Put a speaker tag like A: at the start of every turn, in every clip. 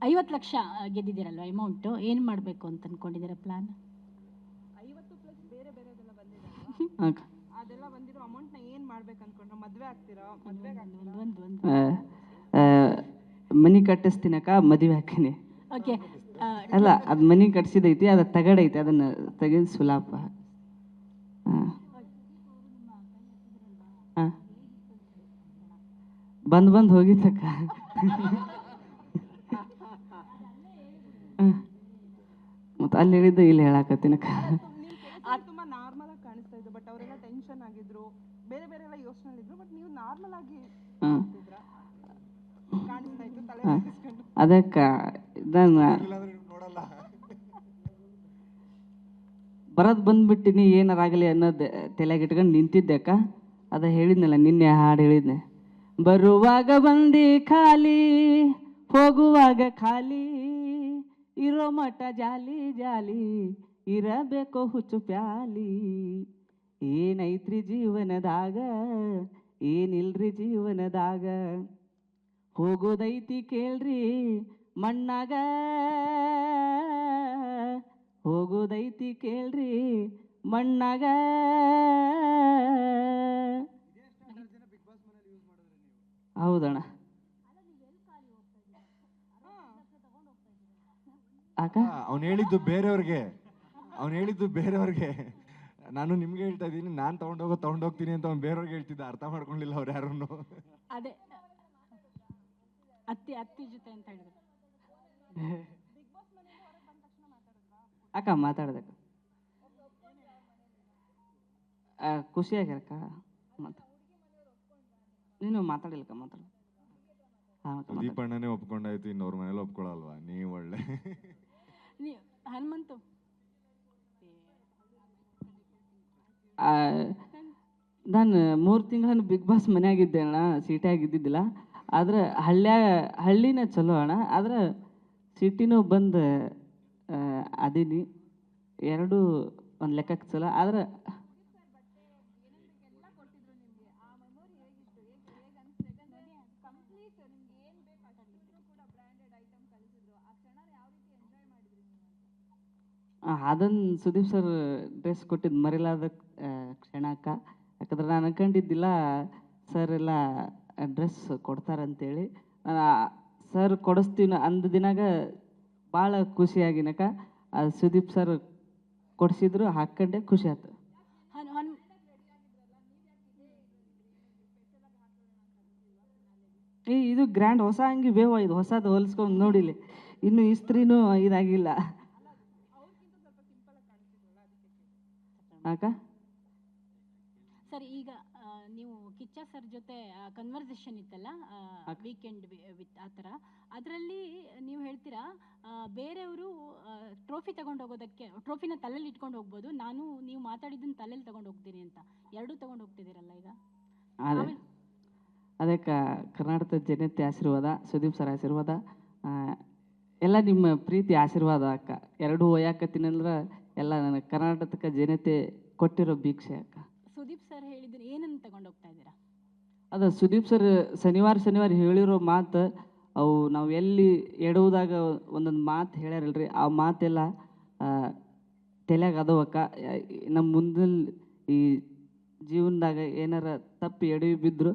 A: ಐವತ್ತು ಲಕ್ಷ ಗೆದ್ದಿದ್ದೀರಲ್ವ ಅಮೌಂಟು ಏನು ಮಾಡಬೇಕು ಅಂತ ಅಂದ್ಕೊಂಡಿದ್ದೀರಾ ಪ್ಲಾನ್
B: ಐವತ್ತು ಪ್ಲಸ್ ಬೇರೆ ಬೇರೆದೆಲ್ಲ ಬಂದಿದೆ
C: ಅಕ್ಕ.
B: ಅದೆಲ್ಲ ಬಂದಿರೋ ಅಮೌಂಟ್ನ ಏನು ಮಾಡ್ಬೇಕು ಅನ್ಕೊಂಡ್ರೆ? ಮದುವೆ ಆಗ್ತೀರಾ? ಮದುವೆಗೆ
A: ಒಂದು ಒಂದು
C: ಮನಿ ಕಟ್ಟಿಸ್ತೀನಕ್ಕ ಮದುವೆ ಹಾಕಿನಿ.
A: ಓಕೆ
C: ಅಲ್ಲ ಅದು ಮನಿ ಕಟ್ಸಿದೈತಿ ಅದು ತಗಡೈತಿ ಅದನ್ನ ತೆಗೆದು ಸುಲಾಪ ಹಾಂ ಹಾಂ ಬಂದ್ ಬಂದ್ ಹೋಗಿತ್ತಕ್ಕ. ಮತ್ತು ಅಲ್ಲಿ ಹೇಳಿದ್ದು ಇಲ್ಲಿ ಹೇಳಾಕತ್ತೀನಕ್ಕ
B: ಅದು ತುಂಬಾ ನಾರ್ಮಲ್ ಆಗಿ ಕಾಣಿಸ್ತಾ ಇತ್ತು ಬಟ್ ಅವರೆಲ್ಲ ಟೆನ್ಷನ್ ಆಗಿದ್ರು ಬೇರೆ ಬೇರೆ ಎಲ್ಲ ಯೋಚನೆ ಇದ್ರು ಬಟ್ ನೀವು ನಾರ್ಮಲ್ ಆಗಿ ಕಾಣಿಸ್ತಾ ಇತ್ತು ತಲೆ
C: ಅದಕ್ಕ ಇದನ್ನ ಬರೋದು ಬಂದ್ಬಿಟ್ಟಿನಿ ಏನಾರಾಗಲಿ ಅನ್ನೋದು ತಲೆಗೆ ಇಟ್ಕೊಂಡು ನಿಂತಿದ್ದೆ ಅಕ್ಕ. ಅದ ಹೇಳಿದ್ನಲ್ಲ ನಿನ್ನೆ ಹಾಡು ಹೇಳಿದ್ನೆ. ಬರುವಾಗ ಬಂದಿ ಖಾಲಿ ಹೋಗುವಾಗ ಖಾಲಿ. ಇರೋ ಮಠ ಜಾಲಿ ಜಾಲಿ ಇರಬೇಕು ಹುಚ್ಚು ಪ್ಯಾಲಿ. ಏನೈತ್ರಿ ಜೀವನದಾಗ ಏನಿಲ್ರಿ ಜೀವನದಾಗ. ಹೋಗೋದೈತಿ ಕೇಳ್ರಿ ಮಣ್ಣಾಗ ಹೋಗೋದೈತಿ ಕೇಳ್ರಿ ಮಣ್ಣಾಗ. ಹೌದಣ್ಣ. ಅಕ್ಕ
D: ಅವ್ನು ಹೇಳಿದ್ದು ಬೇರೆಯವ್ರಿಗೆ. ಅವ್ನು ಹೇಳಿದ್ದು ಬೇರೆಯವ್ರಿಗೆ. ನಾನು ನಿಮ್ಗೆ ಹೇಳ್ತಾ ಇದ್ದೀನಿ ನಾನು ತಗೊಂಡೋಗೋ ತಗೊಂಡೋಗ್ತೀನಿ ಅಂತ ಅವ್ನು ಬೇರೆಯವ್ರಿಗೆ ಹೇಳ್ತಿದ್ದ ಅರ್ಥ ಮಾಡ್ಕೊಂಡಿಲ್ಲ ಅವ್ರು ಯಾರನ್ನು
A: ಅದೇ ಅತ್ತಿ ಅತ್ತಿ ಜೊತೆ ಅಂತ ಹೇಳಿದ್ರು.
C: ಅಕ್ಕ ಮಾತಾಡ್ದಕ್ಕ ಖುಷಿ ಆಗ್ಯಾರಕ್ಕ ಮಾತು ನೀನು ಮಾತಾಡಿಲ್ಲಕ್ಕ ಮಾತಾಡ. ಹಾಂ
D: ದೀಪಣ್ಣನೇ ಒಪ್ಕೊಂಡಾಯ್ತು ಇನ್ನೊರ್ ಮನೇಲಿ ಒಪ್ಕೊಳಲ್ವಾ? ನೀವು ಒಳ್ಳೆ.
A: ಹನುಮಂತು?
C: ನಾನು ಮೂರು ತಿಂಗಳು ಬಿಗ್ ಬಾಸ್ ಮನೆಯಾಗಿದ್ದೆ ಅಣ್ಣ ಸಿಟಿಯಾಗ ಇದ್ದಿದ್ದಿಲ್ಲ ಆದ್ರೆ ಹಳ್ಳಿಯ, ಹಳ್ಳಿನೇ ಚಲೋ ಅಣ್ಣ, ಆದ್ರೆ ಸಿಟಿನೂ ಬಂದು ಅದೀನಿ. ಎರಡೂ ಒಂದು ಲೆಕ್ಕಕ್ಕೆ ಚಲೋ. ಆದ್ರೆ ಅದನ್ನು ಸುದೀಪ್ ಸರ್ ಡ್ರೆಸ್ ಕೊಟ್ಟಿದ್ದು ಮರಿಲಾದ ಕ್ಷಣಕ ಕ್ಷಣ ಅಕ್ಕ ಯಾಕಂದ್ರೆ ನಾನು ಅನ್ಕೊಂಡಿದ್ದಿಲ್ಲ ಸರ್ ಎಲ್ಲ ಡ್ರೆಸ್ ಕೊಡ್ತಾರಂತೇಳಿ. ನಾನು ಸರ್ ಕೊಡಿಸ್ತೀನ ಅಂದ ದಿನಾಗ ಭಾಳ ಖುಷಿಯಾಗಿನಕ ಅದು ಸುದೀಪ್ ಸರ್ ಕೊಡಿಸಿದ್ರು ಹಾಕ್ಕೊಂಡೆ ಖುಷಿ ಆಯ್ತು ಏ ಇದು ಗ್ರ್ಯಾಂಡ್ ಹೊಸ ಅಂಗಿ ಬೇವ ಇದು ಹೊಸದು ಹೊಲಿಸ್ಕೊಂಡು ನೋಡಿಲಿ ಇನ್ನು ಇಸ್ತ್ರಿನೂ ಇದಾಗಿಲ್ಲ. ಅಕ್ಕ
A: ಸರ್ ಈಗ ನೀವು ಕಿಚ್ಚ ಸರ್ ಜೊತೆ ಕನ್ವರ್ಸೇಷನ್ ಇತ್ತಲ್ಲ ವೀಕೆಂಡ್ ವಿತ್ ಆ ಥರ ಅದರಲ್ಲಿ ನೀವು ಹೇಳ್ತೀರಾ ಬೇರೆಯವರು ಟ್ರೋಫಿ ತಗೊಂಡು ಹೋಗೋದಕ್ಕೆ ಟ್ರೋಫಿನ ತಲೆಯಲ್ಲಿ ಇಟ್ಕೊಂಡು ಹೋಗ್ಬೋದು ನಾನು ನೀವು ಮಾತಾಡಿದ್ದನ್ನು ತಲೆಯಲ್ಲಿ ತಗೊಂಡು ಹೋಗ್ತೀನಿ ಅಂತ ಎರಡೂ ತಗೊಂಡು ಹೋಗ್ತಿದ್ದೀರಲ್ಲ ಈಗ?
C: ಅದೇ.
A: ಆಮೇಲೆ-
C: ಅದಕ್ಕೆ ಕರ್ನಾಟಕದ ಜನತೆ ಆಶೀರ್ವಾದ ಸುದೀಪ್ ಸರ್ ಆಶೀರ್ವಾದ ಎಲ್ಲ ನಿಮ್ಮ ಪ್ರೀತಿ ಆಶೀರ್ವಾದ ಅಕ್ಕ. ಎರಡೂ ಒಯ್ಯಾಕತ್ತೀನಿ ಅಂದ್ರೆ ಎಲ್ಲ ನನಗೆ ಕರ್ನಾಟಕ ಜನತೆ ಕೊಟ್ಟಿರೋ ಭಿಕ್ಷೆ ಅಕ್ಕ.
A: ಸುದೀಪ್ ಸರ್ ಹೇಳಿದ್ರೆ ಏನನ್ನು ತಗೊಂಡು ಹೋಗ್ತಾ ಇದ್ದೀರಾ?
C: ಅದು ಸುದೀಪ್ ಸರ್ ಶನಿವಾರ ಶನಿವಾರ ಹೇಳಿರೋ ಮಾತು ಅವು ನಾವು ಎಲ್ಲಿ ಎಡುವುದಾಗ ಒಂದೊಂದು ಮಾತು ಹೇಳ್ಯಾರಲ್ರಿ ಆ ಮಾತೆಲ್ಲ ತಲೆಯಾಗ ಅದಾವಕ್ಕ ನಮ್ಮ ಮುಂದಿನ ಈ ಜೀವನದಾಗ ಏನಾರ ತಪ್ಪಿ ಎಡವಿ ಬಿದ್ದರು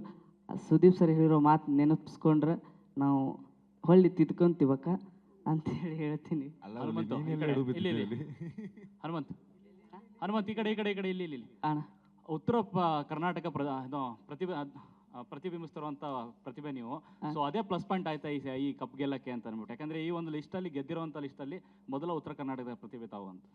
C: ಸುದೀಪ್ ಸರ್ ಹೇಳಿರೋ ಮಾತು ನೆನಪಿಸ್ಕೊಂಡ್ರೆ ನಾವು ಹೊಳ್ಳಿ ತಿದ್ಕೊಂತೀವಕ್ಕ. ಅಂತೇಳಿ ಹೇಳ್ತೀನಿ.
D: ಅಲ್ಲ
E: ಹನುಮಂತು, ಇಲ್ಲಿ, ಇಲ್ಲಿ.
D: ಅಲ್ಲಿ?
E: ಹನುಮಂತ್. ಹನುಮಂತ್ ಈ ಕಡೆ ಈ ಕಡೆ ಈ ಕಡೆ ಇಲ್ಲಿ ಇಲ್ಲಿ.
C: ಅಣ್ಣ.
E: ಉತ್ತರ ಕರ್ನಾಟಕ ಪ್ರ ಇದು ಪ್ರತಿಭೆ ಪ್ರತಿಬಿಂಬಿಸ್ತಿರುವಂತ ಪ್ರತಿಭೆ ನೀವು. ಸೊ ಅದೇ ಪ್ಲಸ್ ಪಾಯಿಂಟ್ ಆಯ್ತಾ ಈ ಸ- ಈ ಕಪ್ ಗೆಲ್ಲಕ್ಕೆ ಅಂತ ಅನ್ಬಿಟ್ಟು ಯಾಕಂದ್ರೆ ಈ ಒಂದು ಲಿಸ್ಟಲ್ಲಿ ಲಿಸ್ಟ್ ಅಲ್ಲಿ ಮೊದಲ ಉತ್ತರ ಕರ್ನಾಟಕದ ಪ್ರತಿಭೆ ತಾವು ಅಂತ.